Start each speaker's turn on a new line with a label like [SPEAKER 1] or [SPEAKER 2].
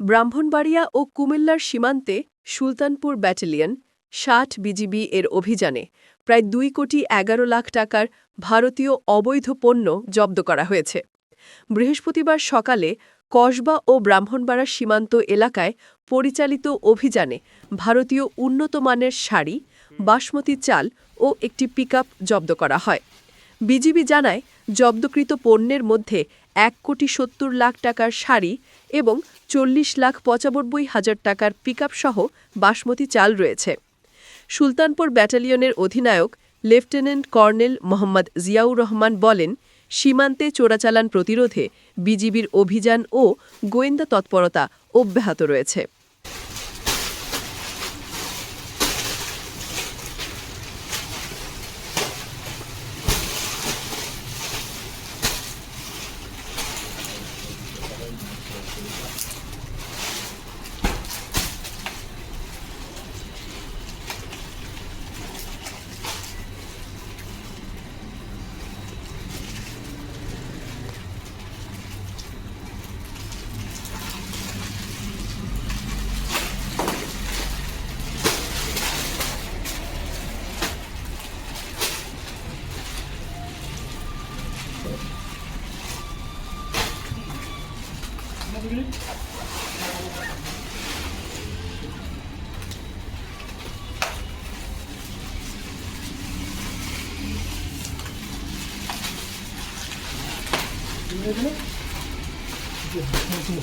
[SPEAKER 1] ব্রাহ্মণবাড়িয়া ও কুমিল্লার সীমান্তে সুলতানপুর ব্যাটালিয়ন ষাট বিজিবি এর অভিযানে প্রায় দুই কোটি এগারো লাখ টাকার ভারতীয় অবৈধ পণ্য জব্দ করা হয়েছে। বৃহস্পতিবার সকালে কসবা ও ব্রাহ্মণবাড়া সীমান্ত এলাকায় পরিচালিত অভিযানে ভারতীয় উন্নতমানের শাড়ি, বাসমতি চাল ও একটি পিকআপ জব্দ করা হয়। বিজিবি জানায় জব্দকৃত পণ্যের মধ্যে এক কোটি সত্তর লাখ টাকার শাড়ি এবং চল্লিশ লাখ পঁচানব্বই হাজার টাকার পিকআপ সহ বাসমতি চাল রয়েছে। সুলতানপুর ব্যাটালিয়নের অধিনায়ক লেফটেন্যান্ট কর্নেল মোহাম্মদ জিয়াউর রহমান বলেন, সীমান্তে চোরাচালান প্রতিরোধে বিজিবির অভিযান ও গোয়েন্দা তৎপরতা অব্যাহত রয়েছে। 이거는 이게 무슨